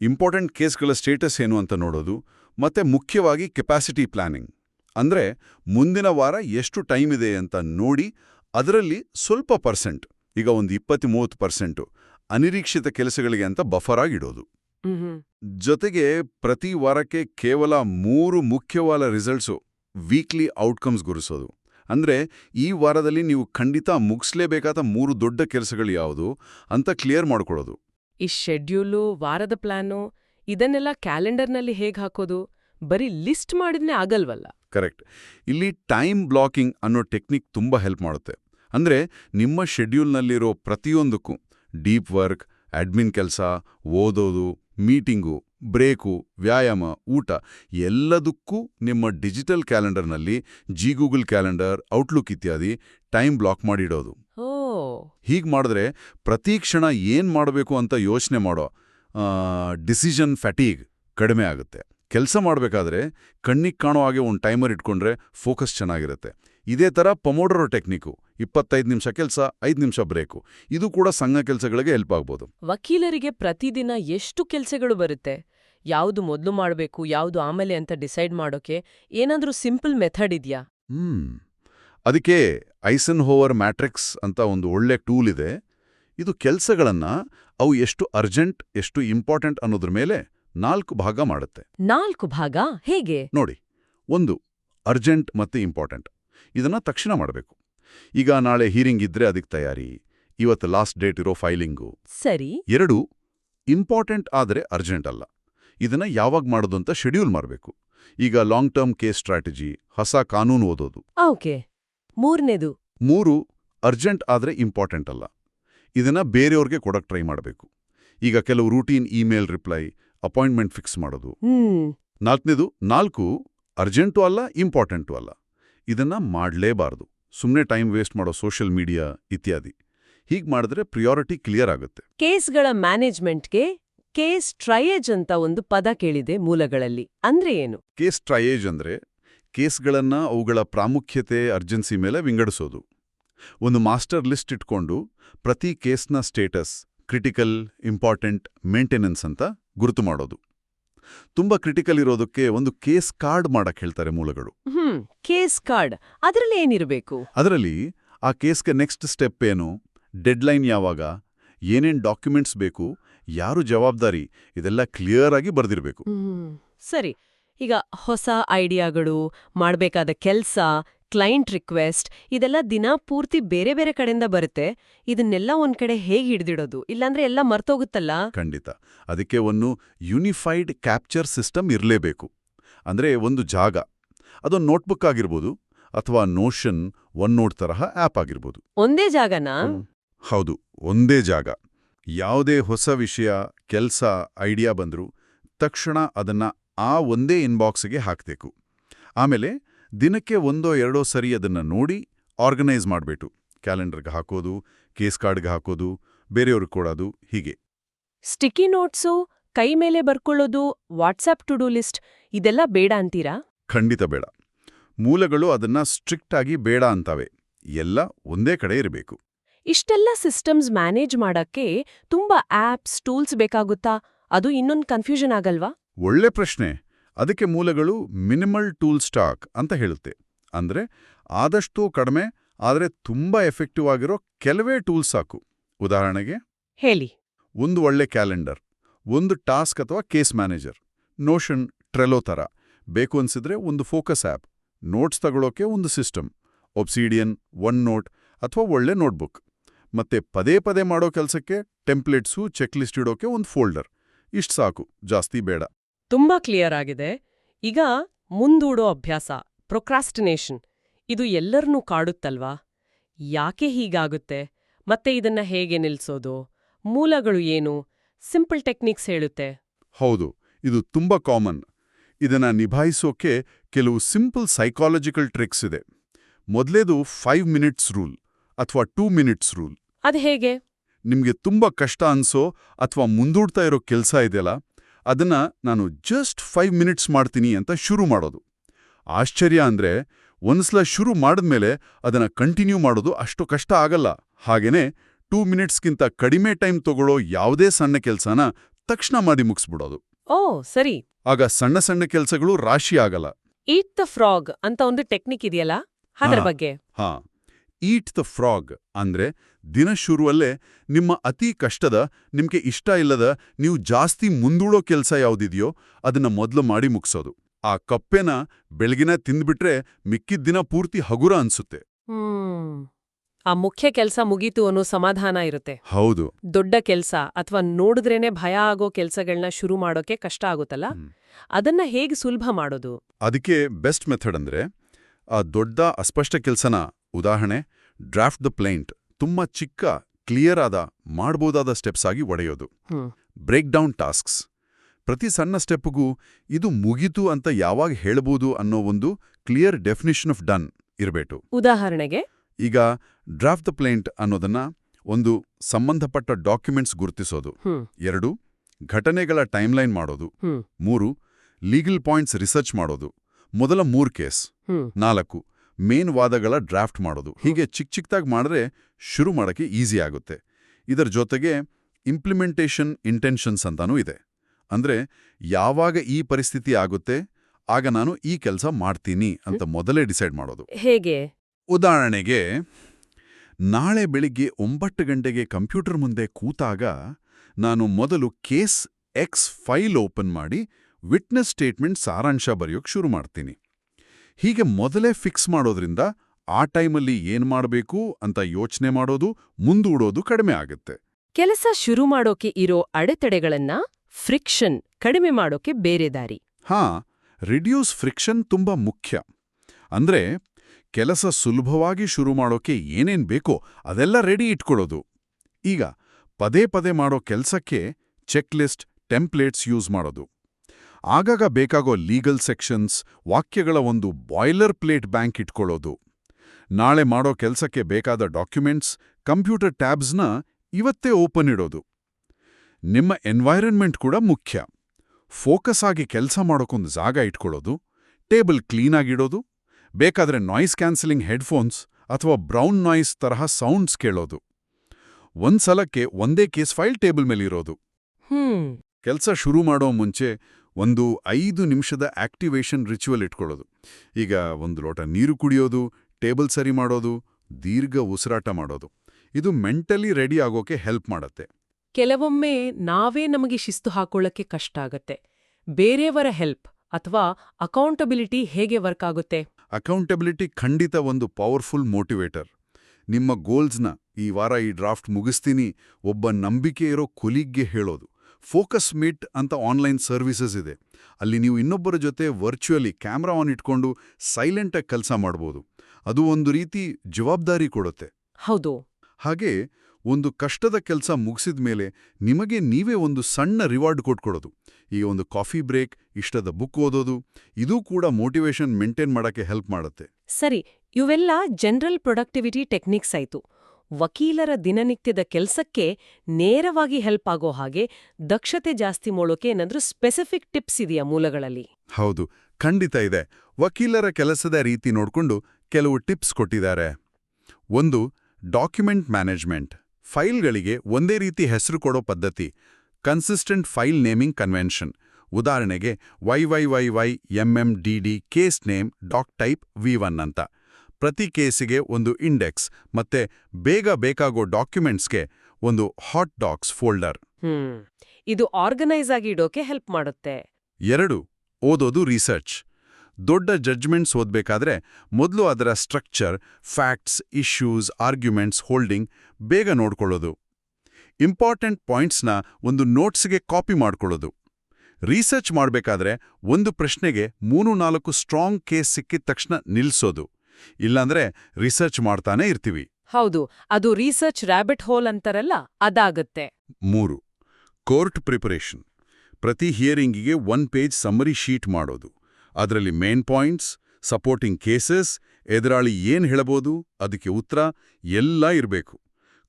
ಇಂಪಾರ್ಟೆಂಟ್ ಕೇಸ್ಗಳ ಸ್ಟೇಟಸ್ ಏನು ಅಂತ ನೋಡೋದು ಮತ್ತೆ ಮುಖ್ಯವಾಗಿ ಕೆಪಾಸಿಟಿ ಪ್ಲಾನಿಂಗ್. ಅಂದ್ರೆ ಮುಂದಿನ ವಾರ ಎಷ್ಟು ಟೈಮ್ ಇದೆ ಅಂತ ನೋಡಿ ಅದರಲ್ಲಿ ಸ್ವಲ್ಪ ಪರ್ಸೆಂಟ್ ಈಗ ಒಂದು ಇಪ್ಪತ್ತು ಮೂವತ್ತು ಪರ್ಸೆಂಟು ಅನಿರೀಕ್ಷಿತ ಕೆಲಸಗಳಿಗೆ ಅಂತ ಬಫರ್ ಆಗಿಡೋದು ಜೊತೆಗೆ ಪ್ರತಿ ವಾರಕ್ಕೆ ಕೇವಲ ಮೂರು ಮುಖ್ಯವಾದ ರಿಸಲ್ಟ್ಸು ವೀಕ್ಲಿ ಔಟ್ಕಮ್ಸ್ ಗುರುಸೋದು. ಅಂದ್ರೆ ಈ ವಾರದಲ್ಲಿ ನೀವು ಖಂಡಿತ ಮುಗಿಸ್ಲೇಬೇಕಾದ ಮೂರು ದೊಡ್ಡ ಕೆಲಸಗಳು ಯಾವುದು ಅಂತ ಕ್ಲಿಯರ್ ಮಾಡ್ಕೊಳ್ಳೋದು. ಈ ಶೆಡ್ಯೂಲು ವಾರದ ಪ್ಲಾನು ಇದನ್ನೆಲ್ಲ ಕ್ಯಾಲೆಂಡರ್ನಲ್ಲಿ ಹೇಗೆ ಹಾಕೋದು? ಬರೀ ಲಿಸ್ಟ್ ಮಾಡಿದ್ನೇ ಆಗಲ್ವಲ್ಲ? ಕರೆಕ್ಟ್. ಇಲ್ಲಿ ಟೈಮ್ ಬ್ಲಾಕಿಂಗ್ ಅನ್ನೋ ಟೆಕ್ನಿಕ್ ತುಂಬ ಹೆಲ್ಪ್ ಮಾಡುತ್ತೆ. ಅಂದ್ರೆ ನಿಮ್ಮ ಶೆಡ್ಯೂಲ್ನಲ್ಲಿರೋ ಪ್ರತಿಯೊಂದಕ್ಕೂ ಡೀಪ್ ವರ್ಕ್ ಅಡ್ಮಿನ್ ಕೆಲಸ ಓದೋದು ಮೀಟಿಂಗು ಬ್ರೇಕು ವ್ಯಾಯಾಮ ಊಟ ಎಲ್ಲದಕ್ಕೂ ನಿಮ್ಮ ಡಿಜಿಟಲ್ ಕ್ಯಾಲೆಂಡರ್ನಲ್ಲಿ ಜಿ ಗೂಗಲ್ ಕ್ಯಾಲೆಂಡರ್ ಔಟ್ಲುಕ್ ಇತ್ಯಾದಿ ಟೈಮ್ ಬ್ಲಾಕ್ ಮಾಡಿಡೋದು. ಓ ಹೀಗೆ ಮಾಡಿದ್ರೆ ಪ್ರತಿ ಕ್ಷಣ ಏನು ಮಾಡಬೇಕು ಅಂತ ಯೋಚನೆ ಮಾಡೋ ಡಿಸಿಷನ್ ಫ್ಯಾಟೀಗ್ ಕಡಿಮೆ ಆಗುತ್ತೆ. ಕೆಲಸ ಮಾಡಬೇಕಾದ್ರೆ ಕಣ್ಣಿಗೆ ಕಾಣೋ ಹಾಗೆ ಒಂದು ಟೈಮರ್ ಇಟ್ಕೊಂಡ್ರೆ ಫೋಕಸ್ ಚೆನ್ನಾಗಿರುತ್ತೆ. ಇದೇ ಥರ ಪೊಮೋಡರೋ ಟೆಕ್ನಿಕ್ಕು ಇಪ್ಪತ್ತೈದು ನಿಮಿಷ ಕೆಲಸ ಐದು ನಿಮಿಷ ಬ್ರೇಕು ಇದು ಕೂಡ ಸಂಘ ಕೆಲಸಗಳಿಗೆ ಹೆಲ್ಪ್ ಆಗ್ಬೋದು. ವಕೀಲರಿಗೆ ಪ್ರತಿದಿನ ಎಷ್ಟು ಕೆಲಸಗಳು ಬರುತ್ತೆ? ಯಾವುದು ಮೊದಲು ಮಾಡಬೇಕು ಯಾವುದು ಆಮೇಲೆ ಅಂತ ಡಿಸೈಡ್ ಮಾಡೋಕೆ ಏನಾದರೂ ಸಿಂಪಲ್ ಮೆಥಡ್ ಇದೆಯಾ? ಹ್ಮ್. ಅದಕ್ಕೆ ಐಸನ್ ಹೋವರ್ ಮ್ಯಾಟ್ರಿಕ್ಸ್ ಅಂತ ಒಂದು ಒಳ್ಳೆ ಟೂಲ್ ಇದೆ. ಇದು ಕೆಲಸಗಳನ್ನು ಅವು ಎಷ್ಟು ಅರ್ಜೆಂಟ್ ಎಷ್ಟು ಇಂಪಾರ್ಟೆಂಟ್ ಅನ್ನೋದ್ರ ಮೇಲೆ ನಾಲ್ಕು ಭಾಗ ಮಾಡುತ್ತೆ. ನಾಲ್ಕು ಭಾಗ? ಹೇಗೆ? ನೋಡಿ ಒಂದು ಅರ್ಜೆಂಟ್ ಮತ್ತು ಇಂಪಾರ್ಟೆಂಟ್. ಇದನ್ನ ತಕ್ಷಣ ಮಾಡಬೇಕು. ಈಗ ನಾಳೆ ಹೀರಿಂಗ್ ಇದ್ರೆ ಅದಕ್ಕೆ ತಯಾರಿ. ಇವತ್ತು ಲಾಸ್ಟ್ ಡೇಟ್ ಇರೋ ಫೈಲಿಂಗು. ಸರಿ. ಎರಡು ಇಂಪಾರ್ಟೆಂಟ್ ಆದರೆ ಅರ್ಜೆಂಟ್ ಅಲ್ಲ. ಇದನ್ನ ಯಾವಾಗ ಮಾಡೋದು ಅಂತ ಶೆಡ್ಯೂಲ್ ಮಾಡಬೇಕು. ಈಗ ಲಾಂಗ್ ಟರ್ಮ್ ಕೇಸ್ ಸ್ಟ್ರಾಟಜಿ ಹೊಸ ಕಾನೂನು ಓದೋದು. ಓಕೆ. ಮೂರನೇದು. ಮೂರು ಅರ್ಜೆಂಟ್ ಆದರೆ ಇಂಪಾರ್ಟೆಂಟ್ ಅಲ್ಲ. ಇದನ್ನ ಬೇರೆಯವ್ರಿಗೆ ಕೊಡಕ್ಕೆ ಟ್ರೈ ಮಾಡಬೇಕು. ಈಗ ಕೆಲವು routine email reply appointment fix ಮಾಡೋದು. ಹ್ಮ್. ನಾಲ್ಕನೇದು ನಾಲ್ಕು ಅರ್ಜೆಂಟು ಅಲ್ಲ ಇಂಪಾರ್ಟೆಂಟು ಅಲ್ಲ. ಇದನ್ನ ಮಾಡಲೇಬಾರದು. ಸುಮ್ಮನೆ ಟೈಮ್ ವೇಸ್ಟ್ ಮಾಡೋ ಸೋಷಿಯಲ್ ಮೀಡಿಯಾ ಇತ್ಯಾದಿ. ಹೀಗೆ ಮಾಡಿದ್ರೆ ಪ್ರಿಯಾರಿಟಿ ಕ್ಲಿಯರ್ ಆಗುತ್ತೆ. ಕೇಸ್ಗಳ ಮ್ಯಾನೇಜ್ಮೆಂಟ್ಗೆ ಕೇಸ್ ಟ್ರಯೇಜ್ ಅಂತ ಒಂದು ಪದ ಕೇಳಿದೆ ಮೂಲಗಳಲ್ಲಿ. ಅಂದ್ರೆ ಏನು? ಕೇಸ್ ಟ್ರಯೇಜ್ ಅಂದ್ರೆ ಕೇಸ್ಗಳನ್ನ ಅವುಗಳ ಪ್ರಾಮುಖ್ಯತೆ ಅರ್ಜೆನ್ಸಿ ಮೇಲೆ ವಿಂಗಡಿಸೋದು. ಒಂದು ಮಾಸ್ಟರ್ ಲಿಸ್ಟ್ ಇಟ್ಕೊಂಡು ಪ್ರತಿ ಕೇಸ್ನ ಸ್ಟೇಟಸ್ ಕ್ರಿಟಿಕಲ್ ಇಂಪಾರ್ಟೆಂಟ್ ಮೇಂಟೆನೆನ್ಸ್ ಅಂತ ಗುರುತು ಮಾಡೋದು. ತುಂಬಾ ಕ್ರಿಟಿಕಲ್ ಇರೋದಕ್ಕೆ ಒಂದು ಕೇಸ್ ಕಾರ್ಡ್ ಮಾಡಕ್ ಹೇಳ್ತಾರೆ ಮೂಲಗಳು. ಕೇಸ್ ಕಾರ್ಡ್ ಅದರಲ್ಲಿ ಏನಿರಬೇಕು? ಅದರಲ್ಲಿ ಆ ಕೇಸ್ಗೆ ನೆಕ್ಸ್ಟ್ ಸ್ಟೆಪ್ ಏನು? ಡೆಡ್ಲೈನ್ ಯಾವಾಗ? ಏನೇನ್ ಡಾಕ್ಯುಮೆಂಟ್ಸ್ ಬೇಕು? ಯಾರು ಜವಾಬ್ದಾರಿ? ಇದೆಲ್ಲ ಕ್ಲಿಯರ್ ಆಗಿ ಬರ್ದಿರ್ಬೇಕು. ಸರಿ. ಈಗ ಹೊಸ ಐಡಿಯಾಗಳು ಮಾಡಬೇಕಾದ ಕೆಲ್ಸ ಕ್ಲೈಂಟ್ ರಿಕ್ವೆಸ್ಟ್ ಇದೆಲ್ಲ ದಿನ ಪೂರ್ತಿ ಬೇರೆ ಬೇರೆ ಕಡೆಯಿಂದ ಬರುತ್ತೆ. ಇದನ್ನೆಲ್ಲ ಒಂದ್ ಕಡೆ ಹೇಗೆ ಹಿಡಿದಿಡೋದು? ಇಲ್ಲಾಂದ್ರೆ ಎಲ್ಲ ಮರ್ತೋಗುತ್ತಲ್ಲ? ಖಂಡಿತ. ಅದಕ್ಕೆ ಒಂದು ಯೂನಿಫೈಡ್ ಕ್ಯಾಪ್ಚರ್ ಸಿಸ್ಟಮ್ ಇರಲೇಬೇಕು. ಅಂದ್ರೆ ಒಂದು ಜಾಗ. ಅದೊಂದು ನೋಟ್ಬುಕ್ ಆಗಿರ್ಬೋದು ಅಥವಾ ನೋಷನ್ ಒನ್ ನೋಟ್ ತರಹ ಆಪ್ ಆಗಿರ್ಬೋದು. ಒಂದೇ ಜಾಗನಾ? ಹೌದು ಒಂದೇ ಜಾಗ. ಯಾವುದೇ ಹೊಸ ವಿಷಯ ಕೆಲಸ ಐಡಿಯಾ ಬಂದರೂ ತಕ್ಷಣ ಅದನ್ನ ಆ ಒಂದೇ ಇನ್ಬಾಕ್ಸ್ಗೆ ಹಾಕಬೇಕು. ಆಮೇಲೆ ದಿನಕ್ಕೆ ಒಂದೋ ಎರಡೋ ಸರಿ ಅದನ್ನ ನೋಡಿ ಆರ್ಗನೈಸ್ ಮಾಡಬೇಕು. ಕ್ಯಾಲೆಂಡರ್ಗೆ ಹಾಕೋದು ಕೇಸ್ ಕಾರ್ಡ್ಗೆ ಹಾಕೋದು ಬೇರೆಯವ್ರಿಗೆ ಕೊಡೋದು ಹೀಗೆ. ಸ್ಟಿಕ್ಕಿ ನೋಟ್ಸು ಕೈ ಮೇಲೆ ಬರ್ಕೊಳ್ಳೋದು ವಾಟ್ಸಪ್ ಟು ಡೂ ಲಿಸ್ಟ್ ಇದೆಲ್ಲ ಬೇಡ ಅಂತೀರಾ? ಖಂಡಿತ ಬೇಡ. ಮೂಲಗಳು ಅದನ್ನ ಸ್ಟ್ರಿಕ್ಟ್ ಆಗಿ ಬೇಡ ಅಂತವೆ. ಎಲ್ಲ ಒಂದೇ ಕಡೆ ಇರಬೇಕು. ಇಷ್ಟೆಲ್ಲ ಸಿಸ್ಟಮ್ಸ್ ಮ್ಯಾನೇಜ್ ಮಾಡಕ್ಕೆ ತುಂಬಾ ಆಪ್ಸ್ ಟೂಲ್ಸ್ ಬೇಕಾಗುತ್ತಾ? ಅದು ಇನ್ನೊಂದು ಕನ್ಫ್ಯೂಷನ್ ಆಗಲ್ವಾ? ಒಳ್ಳೆ ಪ್ರಶ್ನೆ. ಅದಕ್ಕೆ ಮೂಲಗಳು ಮಿನಿಮಲ್ ಟೂಲ್ ಸ್ಟಾಕ್ ಅಂತ ಹೇಳುತ್ತೆ. ಅಂದ್ರೆ ಆದಷ್ಟು ಕಡಿಮೆ ಆದರೆ ತುಂಬಾ ಎಫೆಕ್ಟಿವ್ ಆಗಿರೋ ಕೆಲವೇ ಟೂಲ್ಸ್ ಸಾಕು. ಉದಾಹರಣೆಗೆ ಹೇಳಿ. ಒಂದು ಒಳ್ಳೆ ಕ್ಯಾಲೆಂಡರ್ ಒಂದು ಟಾಸ್ಕ್ ಅಥವಾ ಕೇಸ್ ಮ್ಯಾನೇಜರ್ ನೋಷನ್ ಟ್ರೆಲೋ ಥರ ಬೇಕು ಅನ್ಸಿದ್ರೆ ಒಂದು ಫೋಕಸ್ ಆ್ಯಪ್ ನೋಟ್ಸ್ ತಗೊಳ್ಳೋಕೆ ಒಂದು ಸಿಸ್ಟಮ್ ಒಬ್ಸಿಡಿಯನ್ ಒನ್ ನೋಟ್ ಅಥವಾ ಒಳ್ಳೆ ನೋಟ್ಬುಕ್. ಮತ್ತೆ ಪದೇ ಪದೇ ಮಾಡೋ ಕೆಲಸಕ್ಕೆ ಟೆಂಪ್ಲೇಟ್ಸು ಚೆಕ್ಲಿಸ್ಟ್ ಇಡೋಕೆ ಒಂದು ಫೋಲ್ಡರ್. ಇಷ್ಟು ಸಾಕು ಜಾಸ್ತಿ ಬೇಡ. ತುಂಬಾ ಕ್ಲಿಯರ್ ಆಗಿದೆ. ಈಗ ಮುಂದೂಡೋ ಅಭ್ಯಾಸ ಪ್ರೊಕ್ರಾಸ್ಟಿನೇಷನ್ ಇದು ಎಲ್ಲರನ್ನೂ ಕಾಡುತ್ತಲ್ವಾ? ಯಾಕೆ ಹೀಗಾಗುತ್ತೆ? ಮತ್ತೆ ಇದನ್ನ ಹೇಗೆ ನಿಲ್ಸೋದು? ಮೂಲಗಳು ಏನು? ಸಿಂಪಲ್ ಟೆಕ್ನಿಕ್ಸ್ ಹೇಳುತ್ತೆ. ಹೌದು ಇದು ತುಂಬಾ ಕಾಮನ್ ಇದನ್ನ ನಿಭಾಯಿಸೋಕೆ ಕೆಲವು ಸಿಂಪಲ್ ಸೈಕಾಲಜಿಕಲ್ ಟ್ರಿಕ್ಸ್ ಇದೆ. ಮೊದಲೇದು ಫೈವ್ ಮಿನಿಟ್ಸ್ ರೂಲ್ ಅಥವಾ ಟೂ ಮಿನಿಟ್ಸ್ ರೂಲ್ ಅದು ಹೇಗೆ? ನಿಮ್ಗೆ ತುಂಬಾ ಕಷ್ಟ ಅನ್ಸೋ ಅಥವಾ ಮುಂದೂಡ್ತಾ ಇರೋ ಕೆಲಸ ಇದೆಯಲ್ಲ ಅದನ್ನ ನಾನು ಜಸ್ಟ್ ಫೈವ್ ಮಿನಿಟ್ಸ್ ಮಾಡ್ತೀನಿ ಅಂತ ಶುರು ಮಾಡೋದು. ಆಶ್ಚರ್ಯ ಅಂದ್ರೆ ಒಂದ್ಸಲ ಶುರು ಮಾಡಿದ್ಮೇಲೆ ಅದನ್ನ ಕಂಟಿನ್ಯೂ ಮಾಡೋದು ಅಷ್ಟು ಕಷ್ಟ ಆಗಲ್ಲ. ಹಾಗೇನೆ ಟೂ ಮಿನಿಟ್ಸ್ಗಿಂತ ಕಡಿಮೆ ಟೈಮ್ ತಗೊಳ್ಳೋ ಯಾವುದೇ ಸಣ್ಣ ಕೆಲಸನ ತಕ್ಷಣ ಮಾಡಿ ಮುಗಿಸ್ಬಿಡೋದು. ಓ ಸರಿ. ಆಗ ಸಣ್ಣ ಸಣ್ಣ ಕೆಲಸಗಳು ರಾಶಿ ಆಗಲ್ಲ. ಈಟ್ ದ ಫ್ರಾಗ್ ಅಂತ ಒಂದು ಟೆಕ್ನಿಕ್ ಇದೆಯಲ್ಲ? ಅದರ ಬಗ್ಗೆ. ಹಾ. ಈಟ್ ದ ಫ್ರಾಗ್ ಅಂದ್ರೆ ದಿನ ಶುರುವಲ್ಲೇ ನಿಮ್ಮ ಅತಿ ಕಷ್ಟದ ನಿಮಗೆ ಇಷ್ಟ ಇಲ್ಲದ ನೀವು ಜಾಸ್ತಿ ಮುಂದೂಡೋ ಕೆಲಸ ಯಾವುದಿದೆಯೋ ಅದನ್ನ ಮೊದಲು ಮಾಡಿ ಮುಗಿಸೋದು. ಆ ಕಪ್ಪೆನ ಬೆಳಗಿನ ತಿಂದ್ಬಿಟ್ರೆ ಮಿಕ್ಕಿದ ದಿನ ಪೂರ್ತಿ ಹಗುರ ಅನ್ಸುತ್ತೆ. ಆ ಮುಖ್ಯ ಕೆಲಸ ಮುಗೀತು ಅನ್ನೋ ಸಮಾಧಾನ ಇರುತ್ತೆ. ಹೌದು. ದೊಡ್ಡ ಕೆಲಸ ಅಥವಾ ನೋಡಿದ್ರೇನೆ ಭಯ ಆಗೋ ಕೆಲಸಗಳನ್ನ ಶುರು ಮಾಡೋಕೆ ಕಷ್ಟ ಆಗುತ್ತಲ್ಲ? ಅದನ್ನ ಹೇಗೆ ಸುಲಭ ಮಾಡೋದು? ಅದಕ್ಕೆ ಬೆಸ್ಟ್ ಮೆಥಡ್ ಅಂದ್ರೆ ಆ ದೊಡ್ಡ ಅಸ್ಪಷ್ಟ ಕೆಲಸನ ಉದಾಹರಣೆ ಡ್ರಾಫ್ಟ್ ದ ಪ್ಲೇಂಟ್ ತುಂಬಾ ಚಿಕ್ಕ ಕ್ಲಿಯರ್ ಆದ ಮಾಡಬಹುದಾದ ಸ್ಟೆಪ್ಸ್ ಆಗಿ ಒಡೆಯೋದು. Break down tasks. ಪ್ರತಿ ಸಣ್ಣ ಸ್ಟೆಪ್ಗೂ ಇದು ಮುಗಿತು ಅಂತ ಯಾವಾಗ ಹೇಳಬಹುದು ಅನ್ನೋ ಒಂದು ಕ್ಲಿಯರ್ ಡೆಫಿನಿಷನ್ ಆಫ್ ಡನ್ ಇರಬೇಕು. ಉದಾಹರಣೆಗೆ? ಈಗ ಡ್ರಾಫ್ಟ್ ದ ಪ್ಲೇಂಟ್ ಅನ್ನೋದನ್ನ ಒಂದು ಸಂಬಂಧಪಟ್ಟ ಡಾಕ್ಯುಮೆಂಟ್ಸ್ ಗುರುತಿಸೋದು. ಎರಡು ಘಟನೆಗಳ ಟೈಮ್ಲೈನ್ ಮಾಡೋದು. ಮೂರು ಲೀಗಲ್ ಪಾಯಿಂಟ್ಸ್ ರಿಸರ್ಚ್ ಮಾಡೋದು. ಮೊದಲ ಮೂರ್ ಕೇಸ್. ನಾಲ್ಕು ಮೇನ್ ವಾದಗಳ ಡ್ರಾಫ್ಟ್ ಮಾಡೋದು. ಹೀಗೆ ಚಿಕ್ಕ ಚಿಕ್ಕದಾಗಿ ಮಾಡಿದ್ರೆ ಶುರು ಮಾಡೋಕ್ಕೆ ಈಸಿ ಆಗುತ್ತೆ. ಇದರ ಜೊತೆಗೆ ಇಂಪ್ಲಿಮೆಂಟೇಷನ್ ಇಂಟೆನ್ಷನ್ಸ್ ಅಂತಾನೂ ಇದೆ. ಅಂದ್ರೆ ಯಾವಾಗ ಈ ಪರಿಸ್ಥಿತಿ ಆಗುತ್ತೆ ಆಗ ನಾನು ಈ ಕೆಲಸ ಮಾಡ್ತೀನಿ ಅಂತ ಮೊದಲೇ ಡಿಸೈಡ್ ಮಾಡೋದು. ಹೇಗೆ? ಉದಾಹರಣೆಗೆ ನಾಳೆ ಬೆಳಿಗ್ಗೆ ಒಂಬತ್ತು ಗಂಟೆಗೆ ಕಂಪ್ಯೂಟರ್ ಮುಂದೆ ಕೂತಾಗ ನಾನು ಮೊದಲು ಕೇಸ್ ಎಕ್ಸ್ ಫೈಲ್ ಓಪನ್ ಮಾಡಿ ವಿಟ್ನೆಸ್ ಸ್ಟೇಟ್ಮೆಂಟ್ ಸಾರಾಂಶ ಬರೆಯೋಕ್ಕೆ ಶುರು ಮಾಡ್ತೀನಿ. ಹೀಗೆ ಮೊದಲೇ ಫಿಕ್ಸ್ ಮಾಡೋದ್ರಿಂದ ಆ ಟೈಮಲ್ಲಿ ಏನ್ ಮಾಡಬೇಕು ಅಂತ ಯೋಚನೆ ಮಾಡೋದು ಮುಂದೂಡೋದು ಕಡಿಮೆ ಆಗುತ್ತೆ. ಕೆಲಸ ಶುರು ಮಾಡೋಕೆ ಇರೋ ಅಡೆತಡೆಗಳನ್ನ ಫ್ರಿಕ್ಷನ್ ಕಡಿಮೆ ಮಾಡೋಕೆ ಬೇರೆ ದಾರಿ. ಹಾ ರಿಡ್ಯೂಸ್ ಫ್ರಿಕ್ಷನ್ ತುಂಬಾ ಮುಖ್ಯ. ಅಂದ್ರೆ ಕೆಲಸ ಸುಲಭವಾಗಿ ಶುರು ಮಾಡೋಕೆ ಏನೇನ್ ಬೇಕೋ ಅದೆಲ್ಲ ರೆಡಿ ಇಟ್ಕೊಳ್ಳೋದು. ಈಗ ಪದೇ ಪದೇ ಮಾಡೋ ಕೆಲಸಕ್ಕೆ ಚೆಕ್ ಲಿಸ್ಟ್ ಟೆಂಪ್ಲೇಟ್ಸ್ ಯೂಸ್ ಮಾಡೋದು. ಆಗಾಗ ಬೇಕಾಗೋ ಲೀಗಲ್ ಸೆಕ್ಷನ್ಸ್ ವಾಕ್ಯಗಳ ಒಂದು ಬಾಯ್ಲರ್ ಪ್ಲೇಟ್ ಬ್ಯಾಂಕ್ ಇಟ್ಕೊಳ್ಳೋದು. ನಾಳೆ ಮಾಡೋ ಕೆಲಸಕ್ಕೆ ಬೇಕಾದ ಡಾಕ್ಯುಮೆಂಟ್ಸ್ ಕಂಪ್ಯೂಟರ್ ಟ್ಯಾಬ್ಸ್ನ ಇವತ್ತೇ ಓಪನ್ ಇಡೋದು. ನಿಮ್ಮ ಎನ್ವೈರನ್ಮೆಂಟ್ ಕೂಡ ಮುಖ್ಯ. ಫೋಕಸ್ ಆಗಿ ಕೆಲಸ ಮಾಡೋಕ್ಕೊಂದು ಜಾಗ ಇಟ್ಕೊಳ್ಳೋದು ಟೇಬಲ್ ಕ್ಲೀನಾಗಿಡೋದು ಬೇಕಾದ್ರೆ ನಾಯ್ಸ್ ಕ್ಯಾನ್ಸಲಿಂಗ್ ಹೆಡ್ಫೋನ್ಸ್ ಅಥವಾ ಬ್ರೌನ್ ನಾಯ್ಸ್ ತರಹ ಸೌಂಡ್ಸ್ ಕೇಳೋದು. ಒಂದ್ಸಲಕ್ಕೆ ಒಂದೇ ಕೇಸ್ ಫೈಲ್ ಟೇಬಲ್ ಮೇಲಿರೋದು. ಕೆಲಸ ಶುರು ಮಾಡೋ ಮುಂಚೆ ಒಂದು ಐದು ನಿಮಿಷದ ಆಕ್ಟಿವೇಷನ್ ರಿಚುವಲ್ ಇಟ್ಕೊಳ್ಳೋದು. ಈಗ ಒಂದು ಲೋಟ ನೀರು ಕುಡಿಯೋದು ಟೇಬಲ್ ಸರಿ ಮಾಡೋದು ದೀರ್ಘ ಉಸಿರಾಟ ಮಾಡೋದು. ಇದು ಮೆಂಟಲಿ ರೆಡಿ ಆಗೋಕೆ ಹೆಲ್ಪ್ ಮಾಡತ್ತೆ. ಕೆಲವೊಮ್ಮೆ ನಾವೇ ನಮಗೆ ಶಿಸ್ತು ಹಾಕೊಳ್ಳಕ್ಕೆ ಕಷ್ಟ ಆಗತ್ತೆ. ಬೇರೆಯವರ ಹೆಲ್ಪ್ ಅಥವಾ ಅಕೌಂಟಬಿಲಿಟಿ ಹೇಗೆ ವರ್ಕ್ ಆಗುತ್ತೆ? ಅಕೌಂಟಬಿಲಿಟಿ ಖಂಡಿತ ಒಂದು ಪವರ್ಫುಲ್ ಮೋಟಿವೇಟರ್. ನಿಮ್ಮ ಗೋಲ್ಸ್ನ ಈ ವಾರ ಈ ಡ್ರಾಫ್ಟ್ ಮುಗಿಸ್ತೀನಿ ಒಬ್ಬ ನಂಬಿಕೆ ಇರೋ ಕೊಲಿಗ್ಗೆ ಹೇಳೋದು. ಫೋಕಸ್ ಮೀಟ್ ಅಂತ ಆನ್ಲೈನ್ ಸರ್ವಿಸಸ್ ಇದೆ. ಅಲ್ಲಿ ನೀವು ಇನ್ನೊಬ್ಬರ ಜೊತೆ ವರ್ಚುವಲಿ ಕ್ಯಾಮ್ರಾ ಆನ್ ಇಟ್ಕೊಂಡು ಸೈಲೆಂಟಾಗಿ ಕೆಲಸ ಮಾಡ್ಬೋದು. ಅದು ಒಂದು ರೀತಿ ಜವಾಬ್ದಾರಿ ಕೊಡುತ್ತೆ. ಹೌದು. ಹಾಗೆ ಒಂದು ಕಷ್ಟದ ಕೆಲಸ ಮುಗಿಸಿದ ಮೇಲೆ ನಿಮಗೆ ನೀವೇ ಒಂದು ಸಣ್ಣ ರಿವಾರ್ಡ್ ಕೊಟ್ಕೊಡೋದು ಈ ಒಂದು ಕಾಫಿ ಬ್ರೇಕ್ ಇಷ್ಟದ ಬುಕ್ ಓದೋದು ಇದೂ ಕೂಡ ಮೋಟಿವೇಶನ್ ಮೇಂಟೈನ್ ಮಾಡೋಕ್ಕೆ ಹೆಲ್ಪ್ ಮಾಡುತ್ತೆ. ಸರಿ ಇವೆಲ್ಲ ಜನರಲ್ ಪ್ರೊಡಕ್ಟಿವಿಟಿ ಟೆಕ್ನಿಕ್ಸ್ ಆಯ್ತು. ವಕೀಲರ ದಿನನಿತ್ಯದ ಕೆಲ್ಸಕ್ಕೆ ನೇರವಾಗಿ ಹೆಲ್ಪ್ ಆಗೋ ಹಾಗೆ ದಕ್ಷತೆ ಜಾಸ್ತಿ ಮಾಡೋಕೆ ಏನಾದ್ರೂ ಸ್ಪೆಸಿಫಿಕ್ ಟಿಪ್ಸ್ ಇದೆಯಾ ಮೂಲಗಳಲ್ಲಿ? ಹೌದು, ಖಂಡಿತ ಇದೆ. ವಕೀಲರ ಕೆಲಸದ ರೀತಿ ನೋಡಿಕೊಂಡು ಕೆಲವು ಟಿಪ್ಸ್ ಕೊಟ್ಟಿದ್ದಾರೆ. ಒಂದು ಡಾಕ್ಯುಮೆಂಟ್ ಮ್ಯಾನೇಜ್ಮೆಂಟ್ ಫೈಲ್ಗಳಿಗೆ ಒಂದೇ ರೀತಿ ಹೆಸರು ಕೊಡೋ ಪದ್ಧತಿ. ಕನ್ಸಿಸ್ಟೆಂಟ್ ಫೈಲ್ ನೇಮಿಂಗ್ ಕನ್ವೆನ್ಷನ್ ಉದಾಹರಣೆಗೆ Y Y Y Y MM D D case name doc type V one ಅಂತ. ಪ್ರತಿ ಕೇಸಿಗೆ ಒಂದು ಇಂಡೆಕ್ಸ್ ಮತ್ತೆ ಬೇಗ ಬೇಕಾಗೋ ಡಾಕ್ಯುಮೆಂಟ್ಸ್ಗೆ ಒಂದು ಹಾಟ್ ಡಾಕ್ಸ್ ಫೋಲ್ಡರ್ ಇದು ಆರ್ಗನೈಸ್ ಆಗಿ ಇಡೋಕೆ ಹೆಲ್ಪ್ ಮಾಡುತ್ತೆ. ಎರಡು ಓದೋದು ರಿಸರ್ಚ್ ದೊಡ್ಡ ಜಡ್ಜ್ಮೆಂಟ್ಸ್ ಓದ್ಬೇಕಾದ್ರೆ ಮೊದಲು ಅದರ structure facts issues arguments holding ಬೇಗ ನೋಡ್ಕೊಳ್ಳೋದು. ಇಂಪಾರ್ಟೆಂಟ್ ಪಾಯಿಂಟ್ಸ್ನ ಒಂದು ನೋಟ್ಸ್ಗೆ ಕಾಪಿ ಮಾಡ್ಕೊಳ್ಳೋದು. ರಿಸರ್ಚ್ ಮಾಡಬೇಕಾದ್ರೆ ಒಂದು ಪ್ರಶ್ನೆಗೆ ಮೂರು ನಾಲ್ಕು ಸ್ಟ್ರಾಂಗ್ ಕೇಸ್ ಸಿಕ್ಕಿದ ತಕ್ಷಣ ನಿಲ್ಸೋದು. ಇಲ್ಲಾಂದ್ರೆ ರಿಸರ್ಚ್ ಮಾಡ್ತಾನೆ ಇರ್ತೀವಿ. ಹೌದು ಅದು ರಿಸರ್ಚ್ ರ್ಯಾಬಿಟ್ ಹೋಲ್ ಅಂತಾರಲ್ಲ ಅದಾಗತ್ತೆ. ಮೂರು ಕೋರ್ಟ್ ಪ್ರಿಪರೇಷನ್ ಪ್ರತಿ ಹಿಯರಿಂಗಿಗೆ ಒನ್ ಪೇಜ್ ಸಮ್ಮರಿ ಶೀಟ್ ಮಾಡೋದು. ಅದರಲ್ಲಿ ಮೇನ್ ಪಾಯಿಂಟ್ಸ್ ಸಪೋರ್ಟಿಂಗ್ ಕೇಸಸ್ ಎದುರಾಳಿ ಏನ್ ಹೇಳಬಹುದು ಅದಕ್ಕೆ ಉತ್ತರ ಎಲ್ಲ ಇರಬೇಕು.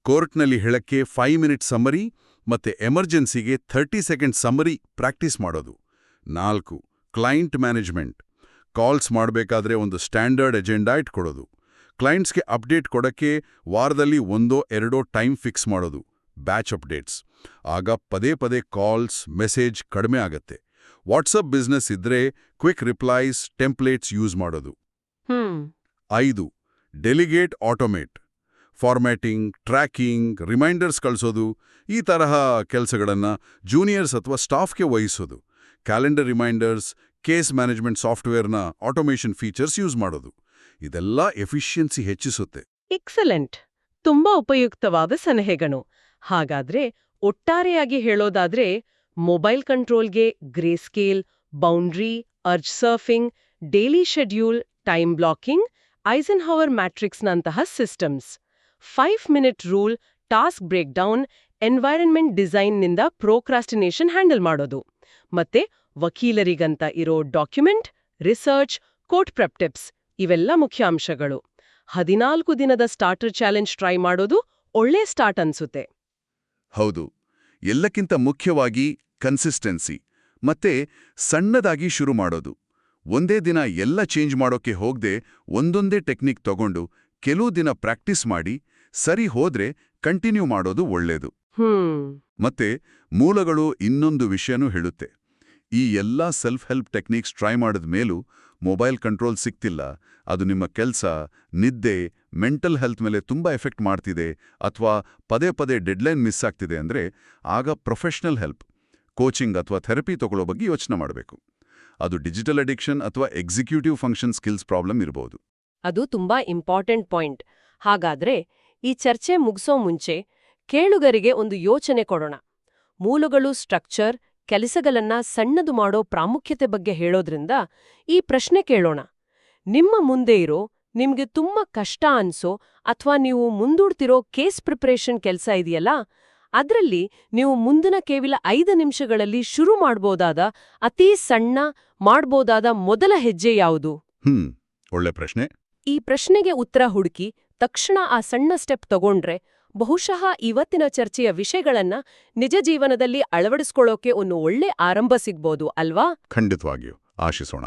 ಕೋರ್ಟ್ನಲ್ಲಿ ಹೇಳಕ್ಕೆ ಫೈವ್ ಮಿನಿಟ್ ಸಮ್ಮರಿ ಮತ್ತೆ ಎಮರ್ಜೆನ್ಸಿಗೆ ಥರ್ಟಿ ಸೆಕೆಂಡ್ ಸಮ್ಮರಿ ಪ್ರಾಕ್ಟೀಸ್ ಮಾಡೋದು. ನಾಲ್ಕು ಕ್ಲೈಂಟ್ ಮ್ಯಾನೇಜ್ಮೆಂಟ್ ಕಾಲ್ಸ್ ಮಾಡಬೇಕಾದ್ರೆ ಒಂದು ಸ್ಟ್ಯಾಂಡರ್ಡ್ ಎಜೆಂಡಾ ಇಟ್ಕೊಡೋದು. ಕ್ಲೈಂಟ್ಸ್ಗೆ ಅಪ್ಡೇಟ್ ಕೊಡಕ್ಕೆ ವಾರದಲ್ಲಿ ಒಂದೋ ಎರಡೋ ಟೈಮ್ ಫಿಕ್ಸ್ ಮಾಡೋದು ಬ್ಯಾಚ್ ಅಪ್ಡೇಟ್ಸ್. ಆಗ ಪದೇ ಪದೇ ಕಾಲ್ಸ್ ಮೆಸೇಜ್ ಕಡಿಮೆ ಆಗತ್ತೆ. ವಾಟ್ಸಪ್ ಬಿಸ್ನೆಸ್ ಇದ್ರೆ ಕ್ವಿಕ್ ರಿಪ್ಲೈಸ್ ಟೆಂಪ್ಲೇಟ್ಸ್ ಯೂಸ್ ಮಾಡೋದು. ಐದು delegate automate. Formatting tracking reminders ಕಳಿಸೋದು ಈ ತರಹ ಕೆಲಸಗಳನ್ನು ಜೂನಿಯರ್ಸ್ ಅಥವಾ ಸ್ಟಾಫ್ಗೆ ವಹಿಸೋದು. ಕ್ಯಾಲೆಂಡರ್ ರಿಮೈಂಡರ್ಸ್ ಕೇಸ್ ಮ್ಯಾನೇಜ್ಮೆಂಟ್ ಸಾಫ್ಟ್ವೇರ್ನ ಆಟೋಮೇಷನ್ ಫೀಚರ್ಸ್ ಯೂಸ್ ಮಾಡೋದು. ಇದೆಲ್ಲ ಎಫಿಷಿಯನ್ಸಿ ಹೆಚ್ಚಿಸುತ್ತೆ. ಎಕ್ಸಲೆಂಟ್. ತುಂಬಾ ಉಪಯುಕ್ತವಾದ ಸಲಹೆಗಳು. ಹಾಗಾದ್ರೆ ಒಟ್ಟಾರೆಯಾಗಿ ಹೇಳೋದಾದ್ರೆ mobile ಕಂಟ್ರೋಲ್ಗೆ grey scale boundary, urge surfing, daily schedule, time blocking Eisenhower ಮ್ಯಾಟ್ರಿಕ್ಸ್ನಂತಹ systems. Five minute rule, task break down environment ಡಿಸೈನ್ನಿಂದ procrastination handle ಮಾಡೋದು. ಮತ್ತೆ ವಕೀಲರಿಗಂತ ಇರೋ document research court prep tips ಇವೆಲ್ಲ ಮುಖ್ಯ ಅಂಶಗಳು. ಹದಿನಾಲ್ಕು ದಿನದ ಸ್ಟಾರ್ಟರ್ ಚಾಲೆಂಜ್ ಟ್ರೈ ಮಾಡೋದು ಒಳ್ಳೆ ಸ್ಟಾರ್ಟ್ ಅನ್ಸುತ್ತೆ. ಹೌದು. ಎಲ್ಲಕ್ಕಿಂತ ಮುಖ್ಯವಾಗಿ ಕನ್ಸಿಸ್ಟೆನ್ಸಿ ಮತ್ತೆ ಸಣ್ಣದಾಗಿ ಶುರು ಮಾಡೋದು. ಒಂದೇ ದಿನ ಎಲ್ಲ ಚೇಂಜ್ ಮಾಡೋಕೆ ಹೋಗದೆ ಒಂದೊಂದೇ ಟೆಕ್ನಿಕ್ ತಗೊಂಡು ಕೆಲವು ದಿನ ಪ್ರಾಕ್ಟೀಸ್ ಮಾಡಿ ಸರಿ ಹೋದ್ರೆ ಕಂಟಿನ್ಯೂ ಮಾಡೋದು ಒಳ್ಳೇದು. ಹ್ಮ್. ಮತ್ತೆ ಮೂಲಗಳು ಇನ್ನೊಂದು ವಿಷಯನೂ ಹೇಳುತ್ತೆ. ಈ ಎಲ್ಲ ಸೆಲ್ಫ್ ಹೆಲ್ಪ್ ಟೆಕ್ನಿಕ್ಸ್ ಟ್ರೈ ಮಾಡಿದ ಮೇಲೂ ಮೊಬೈಲ್ ಕಂಟ್ರೋಲ್ ಸಿಕ್ತಿಲ್ಲ. ಅದು ನಿಮ್ಮ ಕೆಲಸ, ನಿದ್ದೆ ಮೆಂಟಲ್ ಹೆಲ್ತ್ ಮೇಲೆ ತುಂಬ ಎಫೆಕ್ಟ್ ಮಾಡ್ತಿದೆ ಅಥವಾ ಪದೇ ಪದೇ ಡೆಡ್ಲೈನ್ ಮಿಸ್ ಆಗ್ತಿದೆ ಅಂದರೆ ಆಗ ಪ್ರೊಫೆಷನಲ್ ಹೆಲ್ಪ್ ಕೋಚಿಂಗ್ ಅಥವಾ ಥೆರಪಿ ತಗೊಳ್ಳೋ ಬಗ್ಗೆ ಯೋಚನೆ ಮಾಡಬೇಕು. ಅದು ಡಿಜಿಟಲ್ ಅಡಿಕ್ಷನ್ ಅಥವಾ ಎಕ್ಸಿಕ್ಯೂಟಿವ್ ಫಂಕ್ಷನ್ ಸ್ಕಿಲ್ಸ್ ಪ್ರಾಬ್ಲಮ್ ಇರಬಹುದು ಅದು ತುಂಬಾ ಇಂಪಾರ್ಟೆಂಟ್ ಪಾಯಿಂಟ್ ಹಾಗಾದ್ರೆ ಈ ಚರ್ಚೆ ಮುಗಿಸೋ ಮುಂಚೆ ಕೇಳುಗರಿಗೆ ಒಂದು ಯೋಚನೆ ಕೊಡೋಣ. ಮೂಲಗಳು ಸ್ಟ್ರಕ್ಚರ್ ಕೆಲಸಗಳನ್ನ ಸಣ್ಣದು ಮಾಡೋ ಪ್ರಾಮುಖ್ಯತೆ ಬಗ್ಗೆ ಹೇಳೋದ್ರಿಂದ ಈ ಪ್ರಶ್ನೆ ಕೇಳೋಣ. ನಿಮ್ಮ ಮುಂದೆ ಇರೋ ನಿಮ್ಗೆ ತುಂಬಾ ಕಷ್ಟ ಅನ್ಸೋ ಅಥವಾ ನೀವು ಮುಂದೂಡ್ತಿರೋ ಕೇಸ್ ಪ್ರಿಪರೇಷನ್ ಕೆಲಸ ಇದೆಯಲ್ಲ ಅದರಲ್ಲಿ ನೀವು ಮುಂದಿನ ಕೇವಲ ಐದು ನಿಮಿಷಗಳಲ್ಲಿ ಶುರು ಮಾಡ್ಬೋದಾದ ಅತೀ ಸಣ್ಣ ಮಾಡ್ಬೋದಾದ ಮೊದಲ ಹೆಜ್ಜೆ ಯಾವುದು? ಒಳ್ಳೆ ಪ್ರಶ್ನೆ. ಈ ಪ್ರಶ್ನೆಗೆ ಉತ್ತರ ಹುಡುಕಿ ತಕ್ಷಣ ಆ ಸಣ್ಣ ಸ್ಟೆಪ್ ತಗೊಂಡ್ರೆ ಬಹುಶಃ ಇವತ್ತಿನ ಚರ್ಚೆಯ ವಿಷಯಗಳನ್ನ ನಿಜ ಜೀವನದಲ್ಲಿ ಅಳವಡಿಸ್ಕೊಳ್ಳೋಕೆ ಒಂದು ಒಳ್ಳೆ ಆರಂಭ ಸಿಗ್ಬೋದು ಅಲ್ವಾ? ಖಂಡಿತವಾಗಿಯೂ. ಆಶಿಸೋಣ.